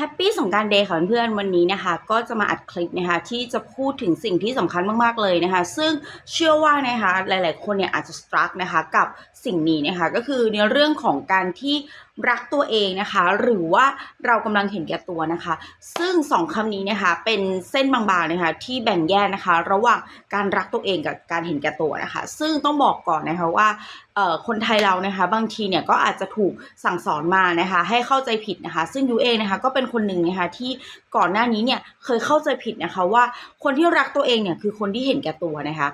แฮปปี้สงการเดย์ค่ะเพื่อนๆวันนี้นะคะ ก็จะมาอัดคลิปนะคะที่จะพูดถึงสิ่งที่สำคัญมากๆเลยนะคะ ซึ่งเชื่อว่านะคะหลาย ๆ คนเนี่ยอาจจะสตรักนะคะกับสิ่งนี้นะคะ ก็คือในเรื่องของการที่รักตัวเองนะคะ หรือว่าเรากำลังเห็นแก่ตัวนะคะ ซึ่งสองคำนี้นะคะเป็นเส้นบางๆนะคะที่แบ่งแยกนะคะ ระหว่างการรักตัวเองกับการเห็นแก่ตัวนะคะ ซึ่งต้องบอกก่อนนะคะว่า คนไทยเรานะคะ บางทีเนี่ยก็อาจจะถูกสั่งสอนมานะคะ ให้เข้าใจผิดนะคะ ซึ่งยูเองนะคะก็เป็นคนหนึ่งนะคะที่ก่อนหน้านี้เนี่ยเคยเข้าใจผิดนะคะว่าคนที่รักตัวเองเนี่ยคือคนที่เห็นแก่ตัวนะคะ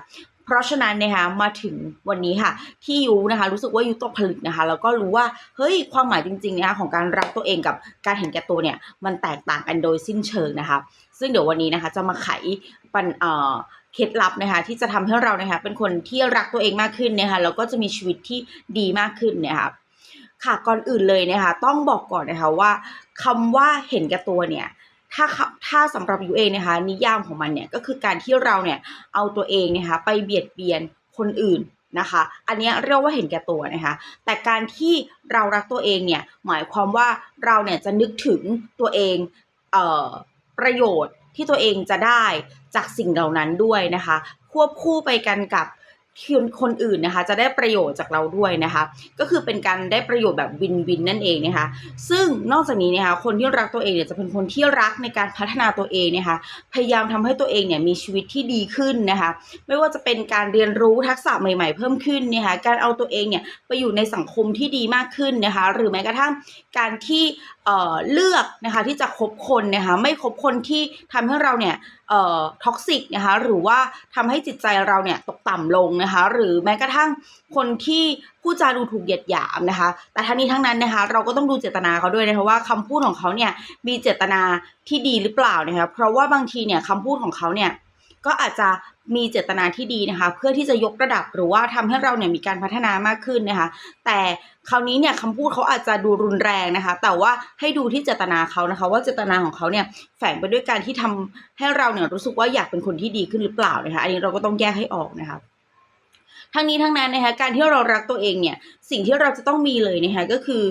เพราะฉะนั้นนะคะมาถึงวันนี้ค่ะ ที่ยูนะคะรู้สึกว่ายูตกผลึกนะคะแล้วก็รู้ว่าเฮ้ยความหมายจริงๆนะคะของการรักตัวเองกับการเห็นแก่ตัวเนี่ยมันแตกต่างกันโดยสิ้นเชิงนะคะ ซึ่งเดี๋ยววันนี้นะคะจะมาไขปัญเอ่อเคล็ดลับนะคะที่จะทำให้เรานะคะเป็นคนที่รักตัวเองมากขึ้นนะคะแล้วก็จะมีชีวิตที่ดีมากขึ้นนะคะค่ะก่อนอื่นเลยนะคะต้องบอกก่อนนะคะว่าคำว่าเห็นแก่ตัวเนี่ย ถ้าถ้าสำหรับยูเองนะคะนิยามของมันเนี่ยก็คือการที่เราเนี่ยเอาตัวเองนะคะไปเบียดเบียนคนอื่นนะคะ อันนี้เรียกว่าเห็นแก่ตัวนะคะ แต่การที่เรารักตัวเองเนี่ยหมายความว่าเราเนี่ยจะนึกถึงตัวเองเอ่อประโยชน์ที่ตัวเองจะได้จากสิ่งเหล่านั้นด้วยนะคะ ควบคู่ไปกันกับ คนคนอื่นนะคะ จะได้ประโยชน์จากเราด้วยนะคะ ก็คือเป็นการได้ประโยชน์แบบวินวินนั่นเองนะคะ ซึ่งนอกจากนี้นะคะคนที่รักตัวเองเนี่ยจะเป็นคนที่รักในการพัฒนาตัวเองนะคะ พยายามทำให้ตัวเองเนี่ยมีชีวิตที่ดีขึ้นนะคะ ไม่ว่าจะเป็นการเรียนรู้ทักษะใหม่ๆ เพิ่มขึ้นนะคะการเอาตัวเองเนี่ยไปอยู่ในสังคมที่ดีมากขึ้นนะคะ หรือแม้กระทั่งการที่เเลือกนะคะที่จะคบคนนะคะไม่คบคนที่ทำให้เราเนี่ยท็อกซิกนะคะหรือว่าทำให้จิตใจเราเนี่ยตกต่ำลงนะคะ หรือแม้กระทั่งคนที่พูดจาดูถูกเหยียดหยามนะคะ แต่ทั้งนี้ทั้งนั้นนะคะ เราก็ต้องดูเจตนาเขาด้วยนะคะว่าคำพูดของเขาเนี่ยมีเจตนาที่ดีหรือเปล่านะคะเพราะว่าบางทีเนี่ยคำพูดของเขาเนี่ย ก็อาจจะมีเจตนาที่ดีนะคะ เพื่อที่จะยกระดับหรือว่าทำให้เราเนี่ยมีการพัฒนามากขึ้นนะคะ แต่คราวนี้เนี่ยคำพูดเขาอาจจะดูรุนแรงนะคะ แต่ว่าให้ดูที่เจตนาเขานะคะ ว่าเจตนาของเขาเนี่ยแฝงไปด้วยการที่ทำให้เราเนี่ยรู้สึกว่าอยากเป็นคนที่ดีขึ้นหรือเปล่านะคะ อันนี้เราก็ต้องแยกให้ออกนะคะ ทั้งนี้ทั้งนั้นนะคะการที่เรารักตัวเองเนี่ยสิ่งที่เราจะต้องมีเลยนะคะก็คือ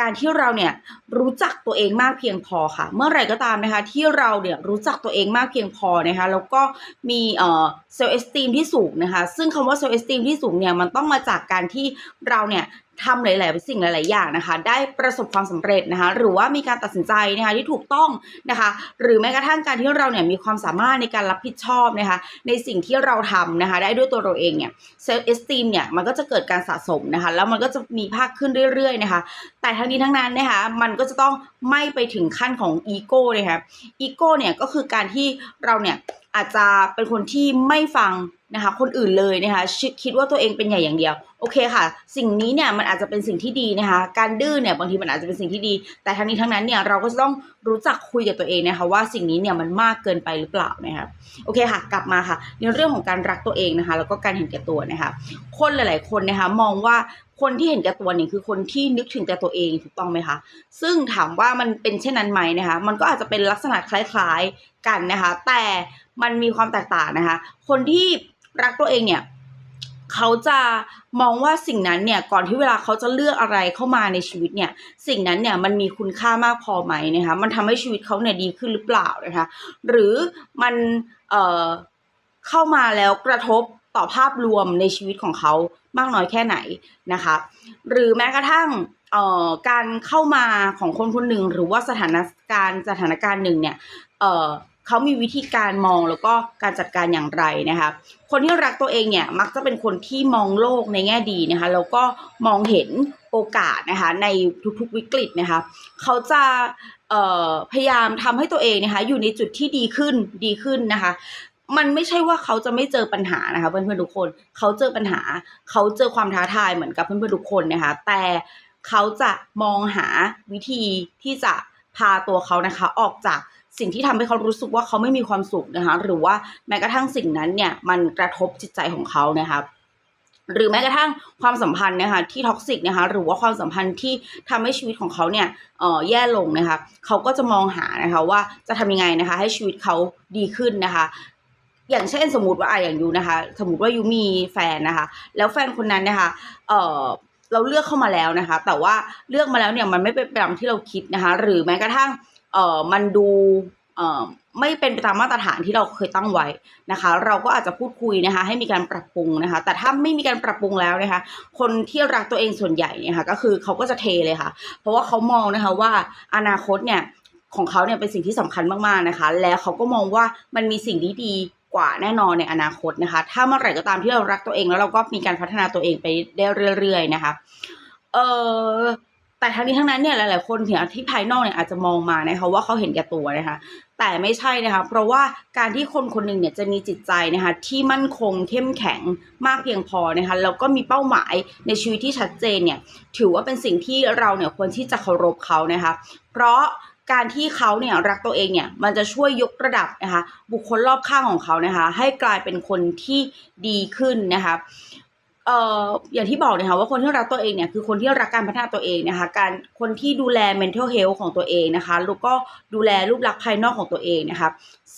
การที่เราเนี่ยรู้จักตัวเองมากเพียงพอค่ะ เมื่อไหร่ก็ตามนะคะที่เราเนี่ยรู้จักตัวเองมากเพียงพอนะคะแล้วก็มีเอ่อเซลล์เอสติมที่สูงนะคะซึ่งคำว่าเซลล์เอสติมที่สูงเนี่ยมันต้องมาจากการที่เราเนี่ย ทำหลาย ๆ สิ่งหลาย ๆ อย่างนะคะ ได้ประสบความสำเร็จนะคะ หรือว่ามีการตัดสินใจนะคะที่ถูกต้องนะคะ หรือแม้กระทั่งการที่เราเนี่ยมีความสามารถในการรับผิดชอบนะคะ ในสิ่งที่เราทำนะคะ ได้ด้วยตัวเราเองเนี่ยเซลล์เอสติมเนี่ยมันก็จะเกิดการสะสมนะคะ แล้วมันก็จะมีภาคขึ้นเรื่อย ๆ นะคะ แต่ทั้งนี้ทั้งนั้นนะคะมันก็จะต้องไม่ไปถึงขั้นของอีโก้เลยค่ะอีโก้เนี่ยก็คือการที่เราเนี่ยอาจจะเป็นคนที่ไม่ฟัง นะคะคนอื่นเลยนะคะคิดว่าตัวเองเป็นใหญ่อย่างเดียวโอเคค่ะ สิ่งนี้เนี่ยมันอาจจะเป็นสิ่งที่ดีนะคะ การดื้อเนี่ยบางทีมันอาจจะเป็นสิ่งที่ดี แต่ทั้งนี้ทั้งนั้นเนี่ยเราก็จะต้องรู้จักคุยกับตัวเองนะคะว่าสิ่งนี้เนี่ยมันมากเกินไปหรือเปล่านะคะโอเคค่ะ กลับมาค่ะในเรื่องของการรักตัวเองนะคะ แล้วก็การเห็นแก่ตัวนะคะ คนหลาย ๆ คนนะคะมองว่าคนที่เห็นแก่ตัวเนี่ยคือคนที่นึกถึงแต่ตัวเองถูกต้องไหมคะ ซึ่งถามว่ามันเป็นเช่นนั้นไหมนะคะ มันก็อาจจะเป็นลักษณะคล้าย ๆ กันนะคะ แต่มันมีความแตกต่างนะคะ คนที่ รักตัวเองเนี่ยเขาจะมองว่าสิ่งนั้นเนี่ยก่อนที่เวลาเขาจะเลือกอะไรเข้ามาในชีวิตเนี่ยสิ่งนั้นเนี่ยมันมีคุณค่ามากพอไหมนะคะมันทำให้ชีวิตเขาเนี่ยดีขึ้นหรือเปล่านะคะหรือมันเอ่อเข้ามาแล้วกระทบต่อภาพรวมในชีวิตของเขามากน้อยแค่ไหนนะคะหรือแม้กระทั่งเอ่อการเข้ามาของคนคนหนึ่งหรือว่าสถานการณ์สถานการณ์หนึ่งเนี่ยเอ่อ เขามีวิธีการมองแล้วก็การจัดการอย่างไรนะคะ คนที่รักตัวเองเนี่ยมักจะเป็นคนที่มองโลกในแง่ดีนะคะแล้วก็มองเห็นโอกาสนะคะในทุกๆวิกฤตนะคะเขาจะพยายามทำให้ตัวเองนะคะอยู่ในจุดที่ดีขึ้นดีขึ้นนะคะมันไม่ใช่ว่าเขาจะไม่เจอปัญหานะคะเพื่อนๆทุกคนเขาเจอปัญหา เขาเจอความท้าทายเหมือนกับเพื่อนๆทุกคนนะคะแต่เขาจะมองหาวิธีที่จะพาตัวเขานะคะออกจาก สิ่งที่ทำให้เขารู้สึกว่าเขาไม่มีความสุขนะคะ หรือว่าแม้กระทั่งสิ่งนั้นเนี่ยมันกระทบจิตใจของเขานะคะหรือแม้กระทั่งความสัมพันธ์นะคะที่ท็อกซิกนะคะหรือว่าความสัมพันธ์ที่ทำให้ชีวิตของเขาเนี่ยเออแย่ลงนะคะเขาก็จะมองหานะคะว่าจะทำยังไงนะคะ ให้ชีวิตเขาดีขึ้นนะคะ อย่างเช่นสมมติว่าอะอย่างยูนะคะ สมมติว่ายูมีแฟนนะคะ แล้วแฟนคนนั้นนะคะเออเราเลือกเข้ามาแล้วนะคะ แต่ว่าเลือกมาแล้วเนี่ยมันไม่เป็นไปตามที่เราคิดนะคะ หรือแม้กระทั่ง เอ่อมันดูเอ่อไม่เป็นไปตามมาตรฐานที่เราเคยตั้งไว้นะคะ เราก็อาจจะพูดคุยนะคะ ให้มีการปรับปรุงนะคะ แต่ถ้าไม่มีการปรับปรุงแล้วนะคะ คนที่รักตัวเองส่วนใหญ่เนี่ยค่ะก็คือเขาก็จะเทเลยค่ะ เพราะว่าเขามองนะคะว่าอนาคตเนี่ยของเขาเนี่ยเป็นสิ่งที่สำคัญมากๆนะคะ แล้วเขาก็มองว่ามันมีสิ่งที่ดีกว่าแน่นอนในอนาคตนะคะ ถ้าเมื่อไหร่ก็ตามที่เรารักตัวเองแล้วเราก็มีการพัฒนาตัวเองไปได้เรื่อยๆนะคะ เออ แต่ทั้งนี้ทั้งนั้นเนี่ยหลาย ๆ คนเนี่ยที่ภายนอกเนี่ยอาจจะมองมานะคะว่าเขาเห็นแก่ตัวนะคะ แต่ไม่ใช่นะคะ เพราะว่าการที่คนคนหนึ่งเนี่ยจะมีจิตใจนะคะที่มั่นคงเข้มแข็งมากเพียงพอนะคะแล้วก็มีเป้าหมายในชีวิตที่ชัดเจนเนี่ยถือว่าเป็นสิ่งที่เราเนี่ยควรที่จะเคารพเขานะคะ เพราะการที่เขาเนี่ยรักตัวเองเนี่ยมันจะช่วยยกระดับนะคะบุคคลรอบข้างของเขานะคะ ให้กลายเป็นคนที่ดีขึ้นนะคะ เอ่ออย่างที่บอกนะคะว่าคนที่รักตัวเองเนี่ยคือคนที่รักการพัฒนาตัวเองนะคะการคนที่ดูแล mental health ของตัวเองนะคะแล้วก็ดูแลรูปลักษณ์ภายนอกของตัวเองนะคะ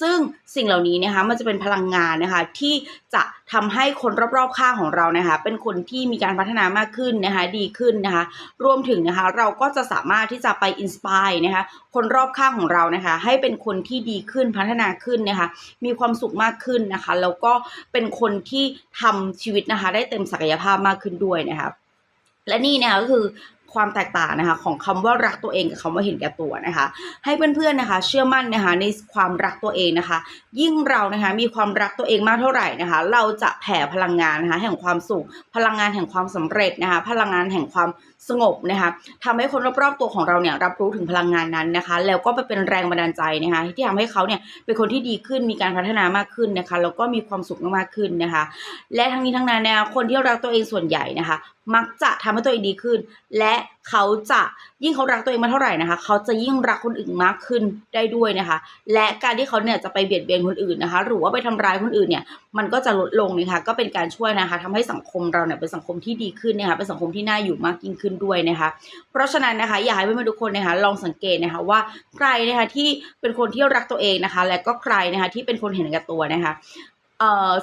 ซึ่งสิ่งเหล่านี้นะคะมันจะเป็นพลังงานนะคะที่จะทำให้คนรอบๆข้างของเรานะคะเป็นคนที่มีการพัฒนามากขึ้นนะคะดีขึ้นนะคะรวมถึงนะคะเราก็จะสามารถที่จะไปอินสปายนะคะคนรอบข้างของเรานะคะให้เป็นคนที่ดีขึ้นพัฒนาขึ้นนะคะมีความสุขมากขึ้นนะคะแล้วก็เป็นคนที่ทำชีวิตนะคะได้เต็มศักยภาพมากขึ้นด้วยนะคะและนี่นะคะก็คือ ความแตกต่างนะคะของคำว่ารักตัวเองกับคำว่าเห็นแก่ตัวนะคะ ให้เพื่อนๆนะคะ เชื่อมั่นนะคะในความรักตัวเองนะคะ ยิ่งเรานะคะมีความรักตัวเองมากเท่าไหร่นะคะ เราจะแผ่พลังงานนะคะแห่งความสุขพลังงานแห่งความสำเร็จนะคะ พลังงานแห่งความสงบนะคะทำให้คนรอบๆตัวของเราเนี่ยรับรู้ถึงพลังงานนั้นนะคะ แล้วก็ไปเป็นแรงบันดาลใจนะคะ ที่ทำให้เขาเนี่ยเป็นคนที่ดีขึ้นมีการพัฒนามากขึ้นนะคะแล้วก็มีความสุขมากขึ้นนะคะ และทั้งนี้ทั้งนั้นนะคะคนที่รักตัวเองส่วนใหญ่นะคะ มักจะทำให้ตัวเองดีขึ้น และเขาจะยิ่งเขารักตัวเองมากเท่าไหร่นะคะ เขาจะยิ่งรักคนอื่นมากขึ้นได้ด้วยนะคะ และการที่เขาเนี่ยจะไปเบียดเบียนคนอื่นนะคะ หรือว่าไปทำร้ายคนอื่นเนี่ยมันก็จะลดลงนะคะก็เป็นการช่วยนะคะทำให้สังคมเราเนี่ยเป็นสังคมที่ดีขึ้นนะคะเป็นสังคมที่น่าอยู่มากยิ่งขึ้นด้วยนะคะ เพราะฉะนั้นนะคะอยากให้เพื่อนๆทุกคนนะคะลองสังเกตนะคะว่าใครนะคะที่เป็นคนที่รักตัวเองนะคะ และก็ใครนะคะที่เป็นคนเห็นแก่ตัวนะคะ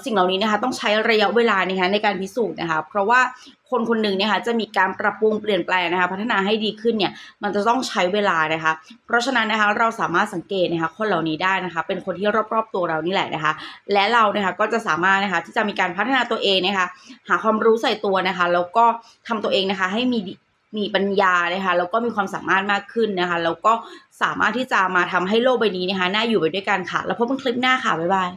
สิ่งเหล่านี้นะคะต้องใช้ระยะเวลานะคะในการพิสูจน์นะคะ เพราะว่าคนคนหนึ่งเนี่ยค่ะจะมีการปรับปรุงเปลี่ยนแปลงนะคะ พัฒนาให้ดีขึ้นเนี่ยมันจะต้องใช้เวลานะคะ เพราะฉะนั้นนะคะเราสามารถสังเกตนะคะคนเหล่านี้ได้นะคะ เป็นคนที่รอบๆตัวเรานี่แหละนะคะ และเรานะคะก็จะสามารถนะคะที่จะมีการพัฒนาตัวเองนะคะ หาความรู้ใส่ตัวนะคะ แล้วก็ทำตัวเองนะคะให้มีมีปัญญานะคะแล้วก็มีความสามารถมากขึ้นนะคะ แล้วก็สามารถที่จะมาทำให้โลกใบนี้นะคะน่าอยู่ไปด้วยกันค่ะ แล้วพบกันคลิปหน้าค่ะบ๊ายบาย